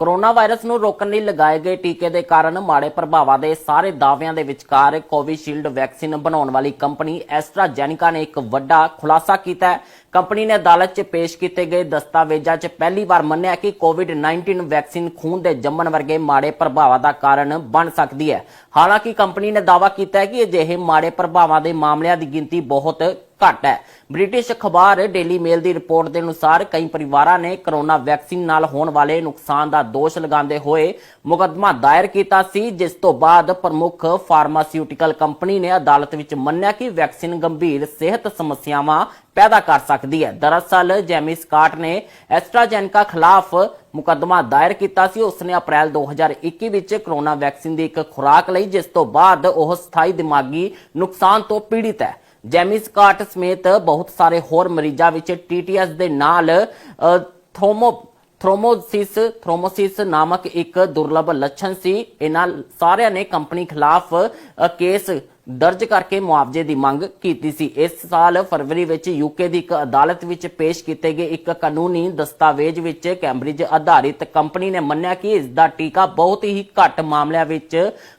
Corona virus ਨੂੰ ਰੋਕਣ ਲਈ ਲਗਾਏ ਗਏ ਟੀਕੇ ਦੇ ਕਾਰਨ ਮਾੜੇ ਪ੍ਰਭਾਵਾਂ ਦੇ ਸਾਰੇ ਦਾਅਵਿਆਂ ਦੇ ਵਿਚਕਾਰ ਕੋਵਿਸ਼ੀਲਡ ਵੈਕਸੀਨ ਬਣਾਉਣ ਵਾਲੀ ਕੰਪਨੀ ਐਸਟਰਾਜੈਨਿਕਾ ਨੇ ਇੱਕ ਵੱਡਾ ਖੁਲਾਸਾ ਕੀਤਾ ਹੈ। ਕੰਪਨੀ ਨੇ ਅਦਾਲਤ 'ਚ ਪੇਸ਼ ਕੀਤੇ ਗਏ ਦਸਤਾਵੇਜ਼ਾਂ 'ਚ ਪਹਿਲੀ ਵਾਰ ਮੰਨਿਆ ਕਿ ਕੋਵਿਡ-19 ਵੈਕਸੀਨ ਖੂਨ ਦੇ ਜੰਮਣ ਵਰਗੇ ਮਾੜੇ ਪ੍ਰਭਾਵਾਂ ਦਾ ਕਾਰਨ ਬਣ ਸਕਦੀ ਹੈ। ਹਾਲਾਂਕਿ ਕੰਪਨੀ ਨੇ ਦਾਅਵਾ ਕੀਤਾ ਹੈ ਕਿ ਅਜਿਹੇ ਮਾੜੇ ਪ੍ਰਭਾਵਾਂ ਦੇ ਮਾਮਲਿਆਂ ਦੀ ਗਿਣਤੀ ਬਹੁਤ ਘੱਟ ਹੈ। ਬ੍ਰਿਟਿਸ਼ ਅਖਬਾਰ ਡੇਲੀ ਮੇਲ ਦੀ ਰਿਪੋਰਟ ਦੇ ਅਨੁਸਾਰ ਕਈ ਪਰਿਵਾਰਾਂ ਨੇ ਕਰੋਨਾ ਵੈਕਸੀਨ ਨਾਲ ਹੋਣ ਵਾਲੇ ਨੁਕਸਾਨ ਦਾ ਦੋਸ਼ ਲਗਾਉਂਦੇ ਹੋਏ ਮੁਕੱਦਮਾ ਦਾਇਰ ਕੀਤਾ ਸੀ, ਜਿਸ ਤੋਂ ਬਾਅਦ ਪ੍ਰਮੁੱਖ ਫਾਰਮਾਸਿਊਟੀਕਲ ਕੰਪਨੀ ਨੇ ਅਦਾਲਤ ਵਿੱਚ ਮੰਨਿਆ ਕਿ ਵੈਕਸੀਨ ਗੰਭੀਰ ਸਿਹਤ ਸਮੱਸਿਆਵਾਂ ਪੈਦਾ ਕਰ ਸਕਦੀ ਹੈ। ਦਰਅਸਲ, ਜੈਮੀ ਸਕਾਟ ਨੇ ਐਸਟਰਾਜੈਨਕਾ ਖਿਲਾਫ ਮੁਕੱਦਮਾ ਦਾਇਰ ਕੀਤਾ ਸੀ। ਉਸਨੇ ਅਪ੍ਰੈਲ 2021 ਵਿੱਚ ਕਰੋਨਾ ਵੈਕਸੀਨ ਦੀ ਇੱਕ ਖੁਰਾਕ ਲਈ, ਜਿਸ ਤੋਂ ਬਾਅਦ ਉਹ ਸਥਾਈ ਦਿਮਾਗੀ ਨੁਕਸਾਨ ਤੋਂ ਪੀੜਿਤ ਹੈ। ਜੈਮੀ ਸਕਾਟ ਸਮੇਤ ਬਹੁਤ ਸਾਰੇ ਹੋਰ ਮਰੀਜ਼ਾਂ ਵਿੱਚ ਟੀਟੀਐਸ ਦੇ ਨਾਲ ਅ, ਥੋਮੋ ਥ੍ਰੋਮੋਸਿਸ ਥ੍ਰੋਮੋਸਿਸ ਨਾਮਕ ਇੱਕ ਦੁਰਲੱਭ ਲੱਛਣ ਸੀ। ਇਹਨਾਂ ਸਾਰਿਆਂ ਨੇ ਕੰਪਨੀ ਖਿਲਾਫ ਕੇਸ ਦਰਜ ਕਰਕੇ ਮੁਆਵਜ਼ੇ ਦੀ ਮੰਗ ਕੀਤੀ ਸੀ। ਇਸ ਸਾਲ ਫਰਵਰੀ ਵਿੱਚ ਯੂਕੇ ਦੀ ਇੱਕ ਅਦਾਲਤ ਵਿੱਚ ਪੇਸ਼ ਕੀਤੇ ਗਏ ਇੱਕ ਕਾਨੂੰਨੀ ਦਸਤਾਵੇਜ਼ ਵਿੱਚ ਕੈਂਬਰਿਜ ਆਧਾਰਿਤ ਕੰਪਨੀ ਨੇ ਮੰਨਿਆ ਕਿ ਇਸ ਦਾ ਟੀਕਾ ਬਹੁਤ ਹੀ ਘੱਟ ਮਾਮਲਿਆਂ ਵਿੱਚ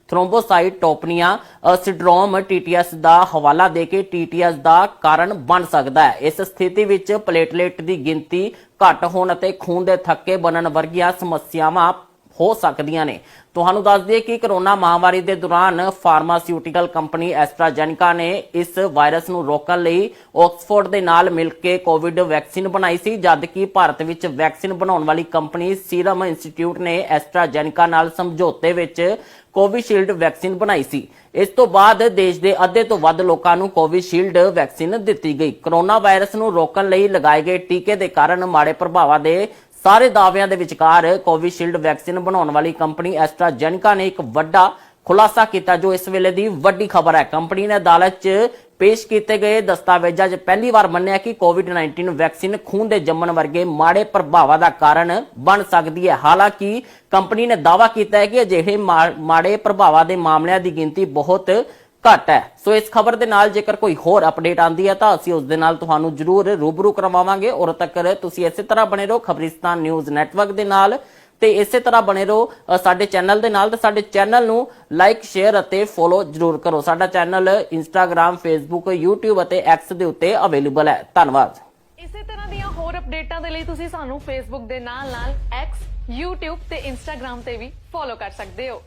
ਥ੍ਰੋਮਬੋਸਾਈਟੋਪਨੀਆ ਸਿੰਡਰੋਮ ਟੀਟੀਐਸ ਦਾ ਹਵਾਲਾ ਦੇ ਕੇ ਟੀਟੀਐਸ ਦਾ ਕਾਰਨ ਬਣ ਸਕਦਾ ਹੈ। ਇਸ ਸਥਿਤੀ ਵਿੱਚ ਪਲੇਟਲੇਟ ਦੀ ਗਿਣਤੀ ਘੱਟ ਹੋਣ ਅਤੇ ਖੂਨ ਦੇ ਥੱਕੇ ਬਣਨ ਵਰਗੀਆਂ ਸਮੱਸਿਆਵਾਂ ਹੋ ਸਕਦੀਆਂ ਨੇ। ਤੁਹਾਨੂੰ ਦੱਸ ਦਈਏ ਕਿ ਕਰੋਨਾ ਮਹਾਮਾਰੀ ਦੇ ਦੌਰਾਨ ਫਾਰਮਾਸਿਊਟੀਕਲ ਕੰਪਨੀ ਐਸਟਰਾਜੈਨਿਕਾ ਨੇ ਇਸ ਵਾਇਰਸ ਨੂੰ ਰੋਕਣ ਲਈ ਆਕਸਫੋਰਡ ਦੇ ਨਾਲ ਮਿਲ ਕੇ ਕੋਵਿਡ ਵੈਕਸੀਨ ਬਣਾਈ ਸੀ, ਜਦ ਕਿ ਭਾਰਤ ਵਿੱਚ ਵੈਕਸੀਨ ਬਣਾਉਣ ਵਾਲੀ ਕੰਪਨੀ ਸੀਰਮ ਇੰਸਟੀਚਿਊਟ ਨੇ ਐਸਟਰਾਜੈਨਿਕਾ ਨਾਲ ਸਮਝੌਤੇ ਵਿੱਚ ਕੋਵਿਸ਼ੀਲਡ ਵੈਕਸੀਨ ਬਣਾਈ ਸੀ। ਇਸ ਤੋਂ ਬਾਅਦ ਦੇਸ਼ ਦੇ ਅੱਧੇ ਤੋਂ ਵੱਧ ਲੋਕਾਂ ਨੂੰ ਕੋਵਿਸ਼ੀਲਡ ਵੈਕਸੀਨ ਦਿੱਤੀ ਗਈ। ਕਰੋਨਾ ਵਾਇਰਸ ਨੂੰ ਰੋਕਣ ਲਈ ਲਗਾਏ ਗਏ ਟੀਕੇ ਦੇ ਕਾਰਨ ਮਾੜੇ ਪ੍ਰਭਾਵਾਂ ਦੇ ਸਾਰੇ ਦਾਅਵਿਆਂ ਦੇ ਵਿਚਕਾਰ ਕੋਵਿਸ਼ੀਲਡ ਵੈਕਸੀਨ ਬਣਾਉਣ ਵਾਲੀ ਕੰਪਨੀ ਐਸਟਰਾਜੈਨਿਕਾ ਨੇ ਇੱਕ ਵੱਡਾ ਖੁਲਾਸਾ ਕੀਤਾ, ਜੋ ਇਸ ਵੇਲੇ ਦੀ ਵੱਡੀ ਖਬਰ ਹੈ। ਕੰਪਨੀ ਨੇ ਅਦਾਲਤ 'ਚ ਪੇਸ਼ ਕੀਤੇ ਗਏ ਦਸਤਾਵੇਜ਼ਾਂ 'ਚ ਪਹਿਲੀ ਵਾਰ ਮੰਨਿਆ ਕਿ ਕੋਵਿਡ-19 ਵੈਕਸੀਨ ਖੂਨ ਦੇ ਜੰਮਣ ਵਰਗੇ ਮਾੜੇ ਪ੍ਰਭਾਵਾਂ ਦਾ ਕਾਰਨ ਬਣ ਸਕਦੀ ਹੈ। ਹਾਲਾਂਕਿ, ਕੰਪਨੀ ਨੇ ਦਾਅਵਾ ਕੀਤਾ ਹੈ ਕਿ ਅਜਿਹੇ ਮਾੜੇ ਪ੍ਰਭਾਵਾਂ ਦੇ ਮਾਮਲਿਆਂ ਦੀ ਗਿਣਤੀ ਬਹੁਤ ਘੱਟ ਹੈ। ਸੋ ਇਸ ਖਬਰ ਦੇ ਨਾਲ ਜੇਕਰ ਕੋਈ ਹੋਰ ਅਪਡੇਟ ਆਂਦੀ ਹੈ ਤਾਂ ਅਸੀਂ ਉਸ ਦੇ ਨਾਲ ਤੁਹਾਨੂੰ ਜਰੂਰ ਰੂਬਰੂ ਕਰਵਾਵਾਂਗੇ। ਔਰ ਤੱਕ ਤੁਸੀਂ ਇਸੇ ਤਰ੍ਹਾਂ ਬਣੇ ਰਹੋ ਖਬਰਿਸਤਾਨ ਨਿਊਜ਼ ਨੈਟਵਰਕ ਦੇ ਨਾਲ। ਤੇ ਇਸੇ ਤਰ੍ਹਾਂ ਬਣੇ ਰਹੋ ਸਾਡੇ ਚੈਨਲ ਦੇ ਨਾਲ। ਤੇ ਸਾਡੇ ਚੈਨਲ ਨੂੰ ਲਾਈਕ ਸ਼ੇਅਰ ਅਤੇ ਫੋਲੋ ਜਰੂਰ ਕਰੋ। ਸਾਡਾ ਚੈਨਲ ਇੰਸਟਾਗ੍ਰam ਫੇਸਬੁੱਕ YouTube ਅਤੇ X ਦੇ ਉੱਤੇ ਅਵੇਲੇਬਲ ਹੈ। ਧੰਨਵਾਦ। ਇਸੇ ਤਰ੍ਹਾਂ ਦੀਆਂ ਹੋਰ ਅਪਡੇਟਾਂ ਦੇ ਲਈ ਤੁਸੀਂ ਸਾਨੂੰ Facebook ਦੇ ਨਾਲ-ਨਾਲ X, YouTube ਤੇ Instagram ਤੇ ਵੀ ਫੋਲੋ ਕਰ ਸਕਦੇ ਹੋ।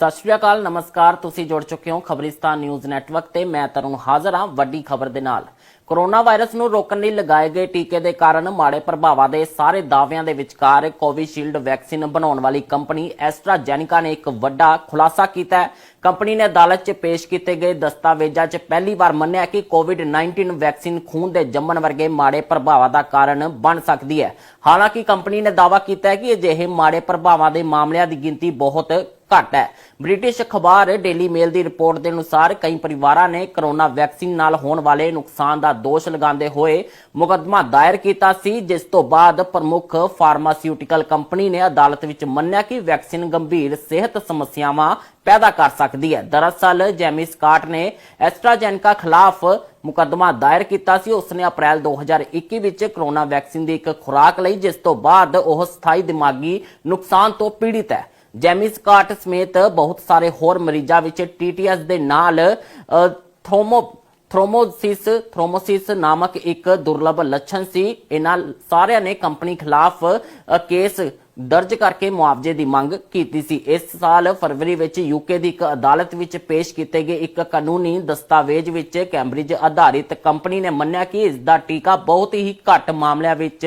ਸਤਿ ਸ਼੍ਰੀ ਅਕਾਲ, ਨਮਸਕਾਰ, ਤੁਸੀਂ ਜੁੜ ਚੁੱਕੇ ਹੋ ਖਬਰਿਸਤਾਨ ਨਿਊਜ਼ ਨੈਟਵਰਕ ਤੇ ਮੈਂ ਤਰੁਣ ਹਾਜ਼ਰ ਹਾਂ ਵੱਡੀ ਖਬਰ ਦੇ ਨਾਲ। ਕੋਰੋਨਾ ਵਾਇਰਸ ਨੂੰ ਰੋਕਣ ਲਈ ਲਗਾਏ ਗਏ ਟੀਕੇ ਦੇ ਕਾਰਨ ਮਾੜੇ ਪ੍ਰਭਾਵਾਂ ਦੇ ਸਾਰੇ ਦਾਅਵਿਆਂ ਦੇ ਵਿਚਕਾਰ ਕੋਵਿਸ਼ੀਲਡ ਵੈਕਸੀਨ ਬਣਾਉਣ ਵਾਲੀ ਕੰਪਨੀ ਐਸਟਰਾਜੈਨਿਕਾ ਨੇ ਇੱਕ ਵੱਡਾ ਖੁਲਾਸਾ ਕੀਤਾ ਹੈ। ਕੰਪਨੀ ਨੇ ਅਦਾਲਤ 'ਚ ਪੇਸ਼ ਕੀਤੇ ਗਏ ਦਸਤਾਵੇਜ਼ਾਂ 'ਚ ਪਹਿਲੀ ਵਾਰ ਮੰਨਿਆ ਕਿ ਕੋਵਿਡ-19 ਵੈਕਸੀਨ ਖੂਨ ਦੇ ਜੰਮਣ ਵਰਗੇ ਮਾੜੇ ਪ੍ਰਭਾਵਾਂ ਦਾ ਕਾਰਨ ਬਣ ਸਕਦੀ ਹੈ। ਹਾਲਾਂਕਿ ਕੰਪਨੀ ਨੇ ਦਾਅਵਾ ਕੀਤਾ ਹੈ ਕਿ ਅਜਿਹੇ ਮਾੜੇ ਪ੍ਰਭਾਵਾਂ ਦੇ ਮਾਮਲਿਆਂ ਦੀ ਗਿਣਤੀ ਬਹੁਤ ਘੱਟ ਹੈ। ਬ੍ਰਿਟਿਸ਼ ਅਖਬਾਰ ਡੇਲੀ ਮੇਲ ਦੀ ਰਿਪੋਰਟ ਦੇ ਅਨੁਸਾਰ ਕਈ ਪਰਿਵਾਰਾਂ ਨੇ ਕਰੋਨਾ ਵੈਕਸੀਨ ਨਾਲ ਹੋਣ ਵਾਲੇ ਨੁਕਸਾਨ ਦਾ ਦੋਸ਼ ਲਗਾਉਂਦੇ ਹੋਏ ਮੁਕੱਦਮਾ ਦਾਇਰ ਕੀਤਾ ਸੀ, ਜਿਸ ਤੋਂ ਬਾਅਦ ਪ੍ਰਮੁੱਖ ਫਾਰਮਾਸਿਊਟੀਕਲ ਕੰਪਨੀ ਨੇ ਅਦਾਲਤ ਵਿੱਚ ਮੰਨਿਆ ਕਿ ਵੈਕਸੀਨ ਗੰਭੀਰ ਸਿਹਤ ਸਮੱਸਿਆਵਾਂ ਪੈਦਾ ਕਰ ਸਕਦੀ ਹੈ। ਦਰਅਸਲ, ਜੈਮੀ ਸਕਾਟ ਨੇ ਐਸਟਰਾਜੈਨਕਾ ਖਿਲਾਫ ਮੁਕੱਦਮਾ ਦਾਇਰ ਕੀਤਾ ਸੀ। ਉਸਨੇ ਅਪ੍ਰੈਲ 2021 ਵਿੱਚ ਕਰੋਨਾ ਵੈਕਸੀਨ ਦੀ ਇੱਕ ਖੁਰਾਕ ਲਈ, ਜਿਸ ਤੋਂ ਬਾਅਦ ਉਹ ਸਥਾਈ ਦਿਮਾਗੀ ਨੁਕਸਾਨ ਤੋਂ ਪੀੜਿਤ ਹੈ। ਜੈਮੀ ਸਕਾਟ ਸਮੇਤ ਬਹੁਤ ਸਾਰੇ ਹੋਰ ਮਰੀਜ਼ਾਂ ਵਿੱਚ ਟੀਟੀਐਸ ਦੇ ਨਾਲ ਅ, ਥ੍ਰੋਮੋ ਥ੍ਰੋਮੋਸਿਸ ਥ੍ਰੋਮੋਸਿਸ ਨਾਮਕ ਇੱਕ ਦੁਰਲੱਭ ਲੱਛਣ ਸੀ। ਇਹਨਾਂ ਸਾਰਿਆਂ ਨੇ ਕੰਪਨੀ ਖਿਲਾਫ ਕੇਸ ਦਰਜ ਕਰਕੇ ਮੁਆਵਜ਼ੇ ਦੀ ਮੰਗ ਕੀਤੀ ਸੀ। ਇਸ ਸਾਲ ਫਰਵਰੀ ਵਿੱਚ ਯੂਕੇ ਦੀ ਇੱਕ ਅਦਾਲਤ ਵਿੱਚ ਪੇਸ਼ ਕੀਤੇ ਗਏ ਇੱਕ ਕਾਨੂੰਨੀ ਦਸਤਾਵੇਜ਼ ਵਿੱਚ ਕੈਂਬਰਿਜ ਆਧਾਰਿਤ ਕੰਪਨੀ ਨੇ ਮੰਨਿਆ ਕਿ ਇਸ ਦਾ ਟੀਕਾ ਬਹੁਤ ਹੀ ਘੱਟ ਮਾਮਲਿਆਂ ਵਿੱਚ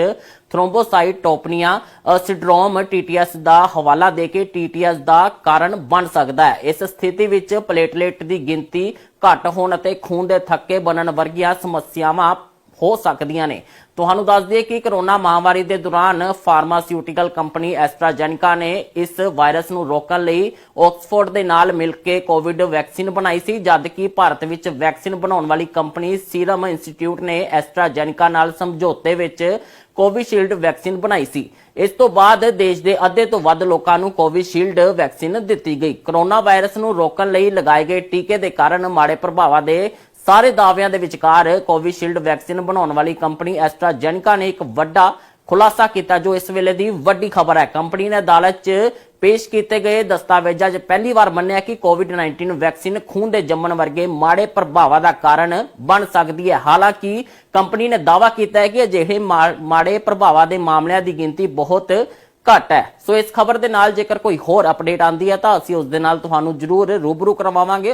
ਥ੍ਰੋਮਬੋਸਾਈਟੋਪਨੀਆ ਸਿੰਡਰੋਮ ਟੀਟੀਐਸ ਦਾ ਹਵਾਲਾ ਦੇ ਕੇ ਟੀਟੀਐਸ ਦਾ ਕਾਰਨ ਬਣ ਸਕਦਾ ਹੈ। ਇਸ ਸਥਿਤੀ ਵਿੱਚ ਪਲੇਟਲੇਟ ਦੀ ਗਿਣਤੀ ਘੱਟ ਹੋਣ ਅਤੇ ਖੂਨ ਦੇ ਥੱਕੇ ਬਣਨ ਵਰਗੀਆਂ ਸਮੱਸਿਆਵਾਂ ਹੋ ਸਕਦੀਆਂ ਨੇ। ਤੁਹਾਨੂੰ ਦੱਸ ਦਈਏ ਕਿ ਕਰੋਨਾ ਮਹਾਮਾਰੀ ਦੇ ਦੌਰਾਨ ਫਾਰਮਾਸਿਊਟੀਕਲ ਕੰਪਨੀ ਐਸਟਰਾਜੈਨਿਕਾ ਨੇ ਇਸ ਵਾਇਰਸ ਨੂੰ ਰੋਕਣ ਲਈ ਆਕਸਫੋਰਡ ਦੇ ਨਾਲ ਮਿਲ ਕੇ ਕੋਵਿਡ ਵੈਕਸੀਨ ਬਣਾਈ ਸੀ, ਜਦ ਕਿ ਭਾਰਤ ਵਿੱਚ ਵੈਕਸੀਨ ਬਣਾਉਣ ਵਾਲੀ ਕੰਪਨੀ ਸੀਰਮ ਇੰਸਟੀਚਿਊਟ ਨੇ ਐਸਟਰਾਜੈਨਿਕਾ ਨਾਲ ਸਮਝੌਤੇ ਵਿੱਚ ਕੋਵਿਸ਼ੀਲਡ ਵੈਕਸੀਨ ਬਣਾਈ ਸੀ। ਇਸ ਤੋਂ ਬਾਅਦ ਦੇਸ਼ ਦੇ ਅੱਧੇ ਤੋਂ ਵੱਧ ਲੋਕਾਂ ਨੂੰ ਕੋਵਿਸ਼ੀਲਡ ਵੈਕਸੀਨ ਦਿੱਤੀ ਗਈ। ਕਰੋਨਾ ਵਾਇਰਸ ਨੂੰ ਰੋਕਣ ਲਈ ਲਗਾਏ ਗਏ ਟੀਕੇ ਦੇ ਕਾਰਨ ਮਾੜੇ ਪ੍ਰਭਾਵਾਂ ਦੇ ਸਾਰੇ ਦਾਅਵਿਆਂ ਦੇ ਵਿਚਕਾਰ ਕੋਵਿਸ਼ੀਲਡ ਵੈਕਸੀਨ ਬਣਾਉਣ ਵਾਲੀ ਕੰਪਨੀ ਐਸਟਰਾਜੈਨਕਾ ਨੇ ਇੱਕ ਵੱਡਾ ਖੁਲਾਸਾ ਕੀਤਾ ਜੋ ਇਸ ਵੇਲੇ ਦੀ ਵੱਡੀ ਖਬਰ ਹੈ। ਕੰਪਨੀ ਨੇ ਅਦਾਲਤ 'ਚ ਪੇਸ਼ ਕੀਤੇ ਗਏ ਦਸਤਾਵੇਜ਼ਾਂ 'ਚ ਪਹਿਲੀ ਵਾਰ ਮੰਨਿਆ ਕਿ ਕੋਵਿਡ-19 ਵੈਕਸੀਨ ਖੂਨ ਦੇ ਜੰਮਣ ਵਰਗੇ ਮਾੜੇ ਪ੍ਰਭਾਵਾਂ ਦਾ ਕਾਰਨ ਬਣ ਸਕਦੀ ਹੈ। ਹਾਲਾਂਕਿ ਕੰਪਨੀ ਨੇ ਦਾਅਵਾ ਕੀਤਾ ਹੈ ਕਿ ਅਜਿਹੇ ਮਾੜੇ ਪ੍ਰਭਾਵਾਂ ਦੇ ਮਾਮਲਿਆਂ ਦੀ ਗਿਣਤੀ ਬਹੁਤ ਘੱਟ ਹੈ। ਸੋ ਇਸ ਖਬਰ ਦੇ ਨਾਲ ਜੇਕਰ ਕੋਈ ਹੋਰ ਅਪਡੇਟ ਆਂਦੀ ਹੈ ਤਾਂ ਅਸੀਂ ਉਸ ਦੇ ਨਾਲ ਤੁਹਾਨੂੰ ਜ਼ਰੂਰ ਰੂਬਰੂ ਕਰਵਾਵਾਂਗੇ।